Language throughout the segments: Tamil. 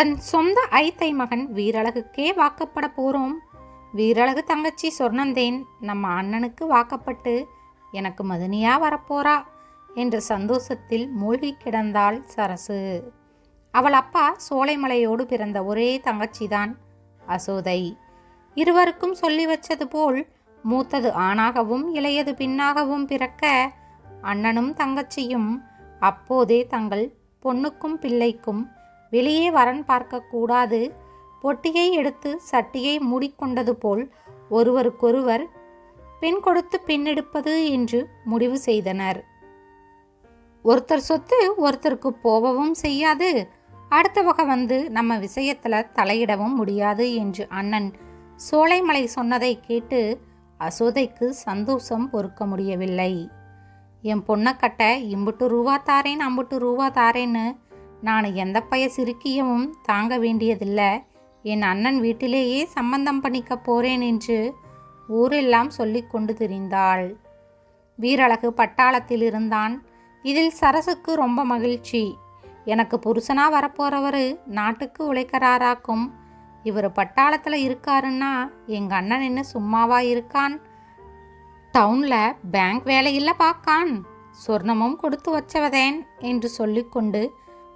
தன் சொந்த ஐத்தை மகன் வீரழகுக்கே வாக்கப்பட போகிறோம் வீரழகு தங்கச்சி சொர்ணந்தேன் நம்ம அண்ணனுக்கு வாக்கப்பட்டு எனக்கு மதுனியா வரப்போறா என்ற சந்தோஷத்தில் மூழ்கி கிடந்தாள் சரசு. அவள் அப்பா சோலைமலையோடு பிறந்த ஒரே தங்கச்சிதான் அசோதை. இருவருக்கும் சொல்லி வச்சது போல் மூத்தது ஆணாகவும் இளையது பின்னாகவும் பிறக்க அண்ணனும் தங்கச்சியும் அப்போதே தங்கள் பொண்ணுக்கும் பிள்ளைக்கும் வெளியே வரன் பார்க்கக்கூடாது. பொட்டியை எடுத்து சட்டியை மூடிக்கொண்டது போல் ஒருவருக்கொருவர் பெண் கொடுத்து பின்னெடுப்பது என்று முடிவு செய்தனர். ஒருத்தர் சொத்து ஒருத்தருக்கு போகவும் செய்யாது. அடுத்த வகை வந்து நம்ம விஷயத்தில் தலையிடவும் முடியாது என்று அண்ணன் சோலைமலை சொன்னதை கேட்டு அசோதைக்கு சந்தோஷம் பொறுக்க முடியவில்லை. என் பொண்ணை கட்ட இம்புட்டு ரூபா தாரேன் அம்புட்டு ரூபா தாரேன்னு நான் எந்த பய சிறுக்கியமும் தாங்க வேண்டியதில்லை. என் அண்ணன் வீட்டிலேயே சம்பந்தம் பண்ணிக்க போறேன் என்று ஊரெல்லாம் சொல்லி கொண்டு திரிந்தாள். வீரழகு பட்டாளத்தில் இருந்தான். இதில் சரசுக்கு ரொம்ப மகிழ்ச்சி. எனக்கு புருஷனா வரப்போறவர் நாட்டுக்கு உழைக்கிறாராக்கும். இவர் பட்டாளத்தில் இருக்காருன்னா எங்கள் அண்ணன் என்ன சும்மாவா இருக்கான்? டவுனில் பேங்க் வேலையில் பார்க்கான் சொர்ணமும் கொடுத்து வச்சவதேன் என்று சொல்லிக்கொண்டு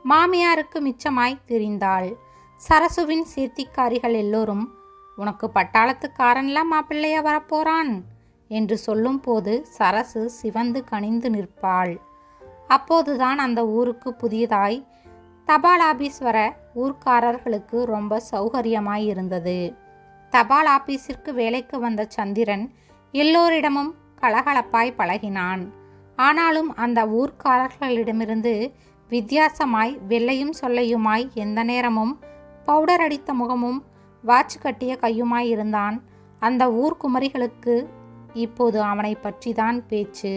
மாமியாருக்கு மிச்சமாய் திரிந்தாள். சரசுவின் சீர்த்திக்காரிகள் எல்லோரும் உனக்கு பட்டாளத்துக்காரன்லாம் மாப்பிள்ளைய வரப்போறான்? என்று சொல்லும்போது சரசு சிவந்து கனிந்து நிற்பாள். அப்போதுதான் அந்த ஊருக்கு புதியதாய் தபால் ஆபீஸ் வர ஊர்க்காரர்களுக்கு ரொம்ப சௌகரியமாய் இருந்தது. தபால் ஆபீஸிற்கு வேலைக்கு வந்த சந்திரன் எல்லோரிடமும் கலகலப்பாய் பழகினான். ஆனாலும் அந்த ஊர்க்காரர்களிடமிருந்து வித்தியாசமாய் வெள்ளையும் சொல்லையுமாய் எந்த நேரமும் பவுடர் அடித்த முகமும் வாட்ச் கட்டிய கையுமாய் இருந்தான். அந்த ஊர் குமரிகளுக்கு இப்போது அவனை பற்றிதான் பேச்சு.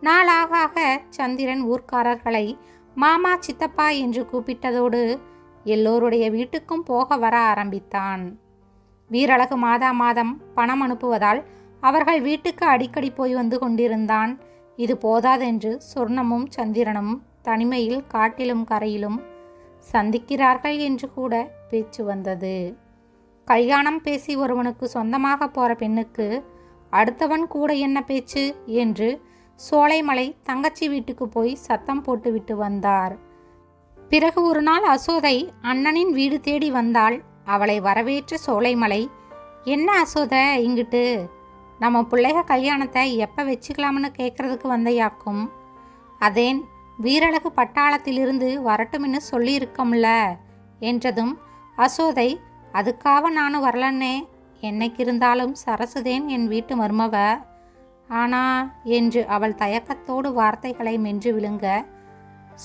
நாளாக ஆக சந்திரன் ஊர்க்காரர்களை மாமா சித்தப்பா என்று கூப்பிட்டதோடு எல்லோருடைய வீட்டுக்கும் போக வர ஆரம்பித்தான். வீரழகு மாதா மாதம் பணம் அனுப்புவதால் அவர்கள் வீட்டுக்கு அடிக்கடி போய் வந்து கொண்டிருந்தான். இது போதாதென்று சொர்ணமும் சந்திரனும் தனிமையில் காட்டிலும் கரையிலும் சந்திக்கிறார்கள் என்று கூட பேச்சு வந்தது. கல்யாணம் பேசி ஒருவனுக்கு சொந்தமாக போகிற பெண்ணுக்கு அடுத்தவன் கூட என்ன பேச்சு என்று சோலைமலை தங்கச்சி வீட்டுக்கு போய் சத்தம் போட்டுவிட்டு வந்தார். பிறகு ஒரு நாள் அசோதை அண்ணனின் வீடு தேடி வந்தால் அவளை வரவேற்ற சோலைமலை என்ன அசோத இங்கிட்டு நம்ம பிள்ளைக கல்யாணத்தை எப்போ வச்சுக்கலாம்னு கேட்குறதுக்கு வந்தையாக்கும்? அதேன் வீரழகு பட்டாளத்திலிருந்து வரட்டும்னு சொல்லியிருக்கோம்ல என்றதும் அசோதை அதுக்காக நானும் வரலன்னே என்னைக்கு இருந்தாலும் சரசுதேன் என் வீட்டு மருமவ. ஆனா என்று அவள் தயக்கத்தோடு வார்த்தைகளை மென்று விழுங்க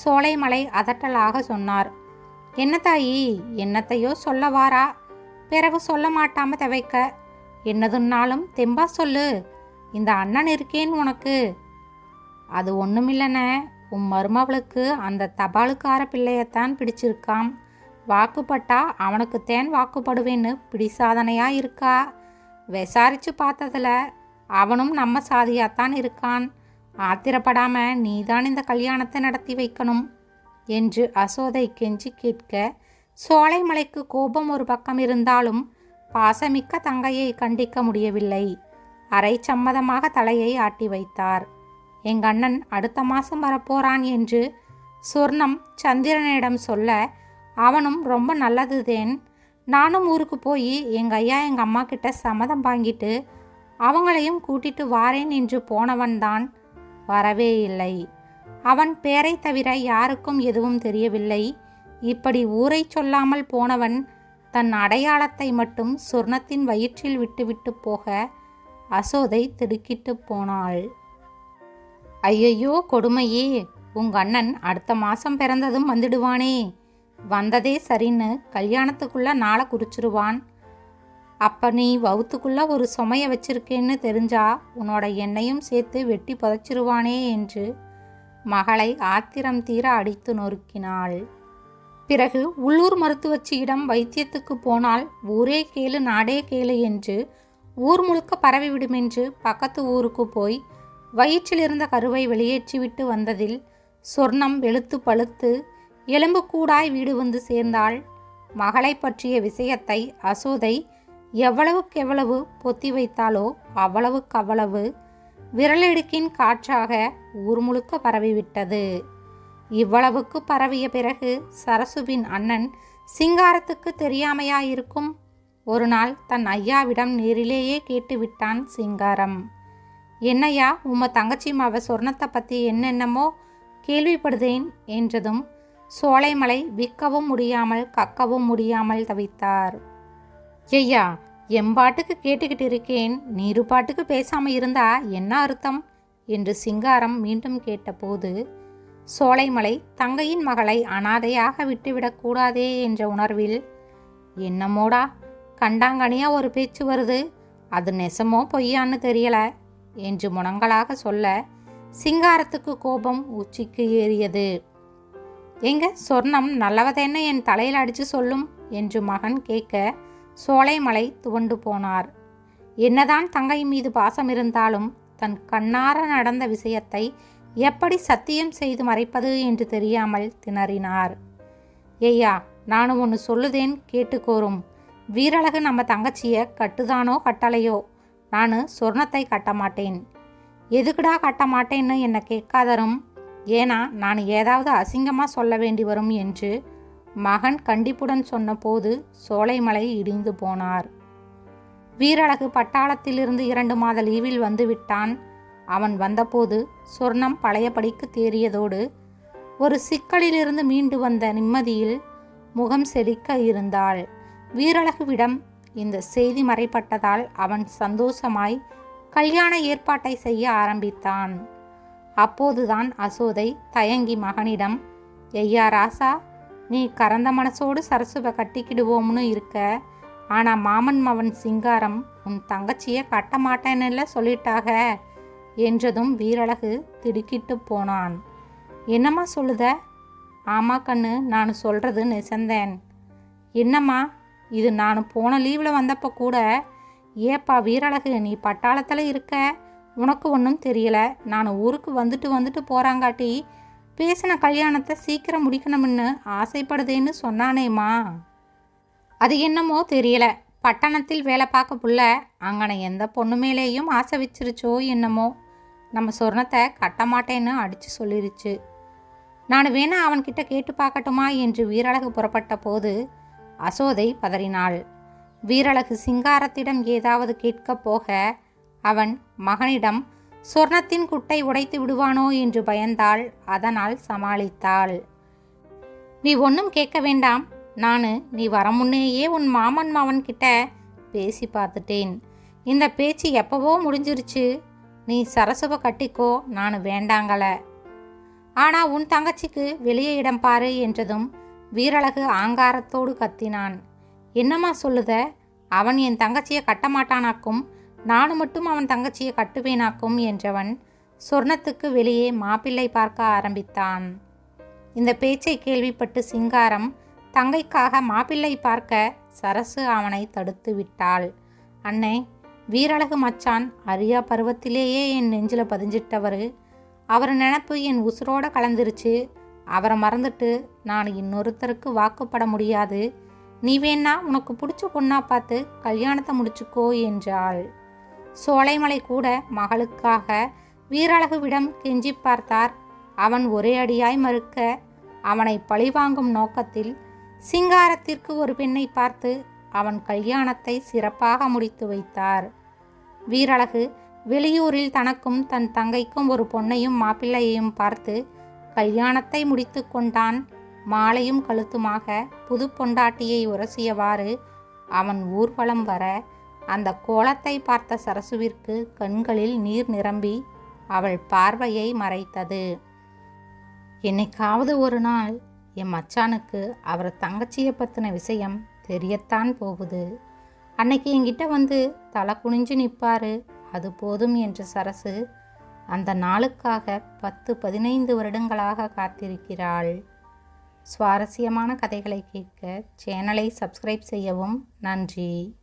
சோலைமலை அதட்டலாக சொன்னார். என்ன தாயி என்னத்தையோ சொல்ல வாரா? பிறகு சொல்ல மாட்டாம தவைக்க. என்னதுன்னாலும் தெம்பா சொல்லு. இந்த அண்ணன் இருக்கேன் உனக்கு. அது ஒன்றுமில்லண்ணே உன் மருமவளுக்கு அந்த தபாலுக்கார பிள்ளையத்தான் பிடிச்சிருக்காம். வாக்குப்பட்டா அவனுக்கு தேன் வாக்குப்படுவேன்னு பிடிசாதனையா இருக்கா? விசாரிச்சு பார்த்ததுல அவனும் நம்ம சாதியாத்தான் இருக்கான். ஆத்திரப்படாம நீதான் இந்த கல்யாணத்தை நடத்தி வைக்கணும் என்று அசோதை கெஞ்சி கேட்க சோலைமலைக்கு கோபம் ஒரு பக்கம் இருந்தாலும் பாசமிக்க தங்கையை கண்டிக்க முடியவில்லை. அரை சம்மதமாக தலையை ஆட்டி வைத்தார். எங்க அண்ணன் அடுத்த மாதம் வரப்போறான் என்று சொர்ணம் சந்திரனிடம் சொல்ல அவனும் ரொம்ப நல்லதுதேன். நானும் ஊருக்கு போய் எங்கள் ஐயா எங்கள் அம்மா கிட்ட சம்மதம் வாங்கிட்டு அவங்களையும் கூட்டிட்டு வாரேன் என்று போனவன்தான் வரவே இல்லை. அவன் பேரை தவிர யாருக்கும் எதுவும் தெரியவில்லை. இப்படி ஊரை சொல்லாமல் போனவன் தன் அடையாளத்தை மட்டும் சொர்ணத்தின் வயிற்றில் விட்டுவிட்டு போக அசோதை திடுக்கிட்டு போனாள். ஐயையோ கொடுமையே. உங்க அண்ணன் அடுத்த மாசம் பிறந்ததும் வந்துடுவானே. வந்ததே சரின்னு கல்யாணத்துக்குள்ள நாளை குறிச்சிருவான். அப்ப நீ வவுத்துக்குள்ள ஒரு சுமைய வச்சிருக்கேன்னு தெரிஞ்சா உன்னோட எண்ணெயும் சேர்த்து வெட்டி புதைச்சிருவானே என்று மகளை ஆத்திரம் தீர அடித்து நொறுக்கினாள். பிறகு உள்ளூர் மருத்துவச்சியிடம் வைத்தியத்துக்கு போனால் ஊரே கேளு நாடே கேளு என்று ஊர் முழுக்க பரவிவிடுமென்று பக்கத்து ஊருக்கு போய் வயிற்றில் இருந்த கருவை வெளியேற்றிவிட்டு வந்ததில் சொர்ணம் வெளுத்து பழுத்து எலும்பு கூடாய் வீடு வந்து சேர்ந்தாள். மகளை பற்றிய விஷயத்தை அசோதை எவ்வளவுக்கெவ்வளவு பொத்தி வைத்தாலோ அவ்வளவுக்கவ்வளவு விரலிடுக்கின் காற்றாக ஊர் முழுக்க பரவிவிட்டது. இவ்வளவுக்கு பரவிய பிறகு சரசுவின் அண்ணன் சிங்காரத்துக்கு தெரியாமையாயிருக்கும். ஒரு நாள் தன் ஐயாவிடம் நேரிலேயே கேட்டுவிட்டான் சிங்காரம். என்னையா உம்ம தங்கச்சி மாவ சொர்ணத்தை பற்றி என்னென்னமோ கேள்விப்படுதேன் என்றதும் சோலைமலை விற்கவும் முடியாமல் கக்கவும் முடியாமல் தவித்தார். ஐயா எம்பாட்டுக்கு கேட்டுக்கிட்டு இருக்கேன் நீரு பாட்டுக்கு பேசாமல் இருந்தா என்ன அர்த்தம்? என்று சிங்காரம் மீண்டும் கேட்டபோது சோலைமலை தங்கையின் மகளை அனாதையாக விட்டுவிடக்கூடாதே என்ற உணர்வில் என்னமோடா கண்டாங்கனியாக ஒரு பேச்சு வருது அது நெசமோ பொய்யான்னு தெரியலை. என்று முனங்களாக சொல்ல சிங்காரத்துக்கு கோபம் உச்சிக்கு ஏறியது. எங்க? சொர்ணம் நல்லவதென்ன? என் தலையில் அடித்து சொல்லும் என்று மகன் கேட்க சோலைமலை துவண்டு போனார். என்னதான் தங்கை மீது பாசம் இருந்தாலும் தன் கண்ணார நடந்த விஷயத்தை எப்படி சத்தியம் செய்து மறைப்பது? என்று தெரியாமல் திணறினார். ஏய்யா நானும் ஒன்று சொல்லுதேன் கேட்டுக்கோரும். வீரழகு நம்ம தங்கச்சியை கட்டுதானோ கட்டலையோ? நான் சொர்ணத்தை கட்ட மாட்டேன் எதுக்குடா கட்ட மாட்டேன்னு என்னை கேட்காதரும். ஏன்னா நான் ஏதாவது அசிங்கமாக சொல்ல வேண்டி வரும் என்று மகன் கண்டிப்புடன் சொன்னபோது சோலைமலை இடிந்து போனார். வீரழகு பட்டாளத்திலிருந்து இரண்டு மாத லீவில் வந்துவிட்டான் அவன் வந்தபோது சொர்ணம் பழையபடிக்கு தேறியதோடு ஒரு சிக்கலிலிருந்து மீண்டு வந்த நிம்மதியில் முகம் செழிக்க இருந்தாள். வீரழகுவிடம் இந்த செய்தி மறைப்பட்டதால் அவன் சந்தோஷமாய் கல்யாண ஏற்பாட்டை செய்ய ஆரம்பித்தான். அப்போதுதான் அசோதை தயங்கி மகனிடம் ஐயா ராசா நீ கறந்த மனசோடு சரசுவை கட்டிக்கிடுவோம்னு இருக்க. ஆனால் மாமன் மவன் சிங்காரம் உன் தங்கச்சியை கட்ட மாட்டேன்னுல சொல்லிட்டாக என்றதும் வீரழகு திடுக்கிட்டு போனான். என்னம்மா சொல்லுத? ஆமா கண்ணு நான் சொல்கிறது நெசந்தேன். என்னம்மா? இது நான் போன லீவில் வந்தப்போ கூட ஏப்பா வீரழகு நீ பட்டாளத்தில் இருக்க? உனக்கு ஒன்றும் தெரியல. நான் ஊருக்கு வந்துட்டு வந்துட்டு போகிறாங்காட்டி பேசின கல்யாணத்தை சீக்கிரம் முடிக்கணும்னு ஆசைப்படுதேன்னு சொன்னானேம்மா. அது என்னமோ தெரியல. பட்டணத்தில் வேலை பார்க்க புள்ள அங்கனை எந்த பொண்ணு மேலேயும் ஆசை வச்சிருச்சோ என்னமோ. நம்ம சொர்ணத்தை கட்ட மாட்டேன்னு அடித்து சொல்லிருச்சு. நான் வேணா அவன்கிட்ட கேட்டு பார்க்கட்டுமா என்று வீரழகு புறப்பட்ட போது அசோதை பதறினாள். வீரழகு சிங்காரத்திடம் ஏதாவது கேட்கப் போக அவன் மகனிடம் சொர்ணத்தின் குட்டை உடைத்து விடுவானோ? என்று பயந்தாள். அதனால் சமாளித்தாள். நீ ஒன்றும் கேட்க வேண்டாம். நான் நீ வர முன்னேயே உன் மாமன் மாவன் கிட்ட பேசி பார்த்துட்டேன். இந்த பேச்சு எப்பவோ முடிஞ்சிருச்சு. நீ சரசுவ கட்டிக்கோ. நான் வேண்டாங்கள. ஆனா உன் தங்கச்சிக்கு வெளியே இடம் பாரு என்றதும் வீரழகு ஆங்காரத்தோடு கத்தினான். என்னம்மா சொல்லுத? அவன் என் தங்கச்சியை கட்ட மாட்டானாக்கும் நானும் மட்டும் அவன் தங்கச்சியை கட்டுவேனாக்கும்? என்றவன் சொர்ணத்துக்கு வெளியே மாப்பிள்ளை பார்க்க ஆரம்பித்தான். இந்த பேச்சை கேள்விப்பட்டு சிங்காரம் தங்கைக்காக மாப்பிள்ளை பார்க்க சரசு அவனை தடுத்து விட்டாள். அன்னை வீரழகு மச்சான் அரியா பருவத்திலேயே என் நெஞ்சில் பதிஞ்சிட்டவர். அவர் நினப்பு என் உசுரோட கலந்துருச்சு. அவரை மறந்துட்டு நான் இன்னொருத்தருக்கு வாக்குப்பட முடியாது. நீ வேணா உனக்கு பிடிச்ச பொண்ணா பார்த்து கல்யாணத்தை முடிச்சுக்கோ என்றாள். சோலைமலை கூட மகளுக்காக வீரழகுவிடம் கெஞ்சி பார்த்தார். அவன் ஒரே அடியாய் மறுக்க அவனை பழிவாங்கும் நோக்கத்தில் சிங்காரத்திற்கு ஒரு பெண்ணை பார்த்து அவன் கல்யாணத்தை சிறப்பாக முடித்து வைத்தார். வீரழகு வெளியூரில் தனக்கும் தன் தங்கைக்கும் ஒரு பொண்ணையும் மாப்பிள்ளையையும் பார்த்து கல்யாணத்தை முடித்து கொண்டான். மாலையும் கழுத்துமாக புது பொண்டாட்டியை உரசியவாறு அவன் ஊர்வலம் வர அந்த கோலத்தை பார்த்த சரசுவிற்கு கண்களில் நீர் நிரம்பி அவள் பார்வையை மறைத்தது. என்னைக்காவது ஒரு நாள் என் மச்சானுக்கு அவர் தங்கச்சியை பற்றின விஷயம் தெரியத்தான் போகுது. அன்னைக்கு என்கிட்ட வந்து தலை குனிஞ்சு நிற்பாரு அது போதும் என்ற சரசு அந்த நாளுக்காக பத்து பதினைந்து வருடங்களாக காத்திருக்கிறாள். சுவாரஸ்யமான கதைகளை கேட்க சேனலை சப்ஸ்கிரைப் செய்யவும் நன்றி.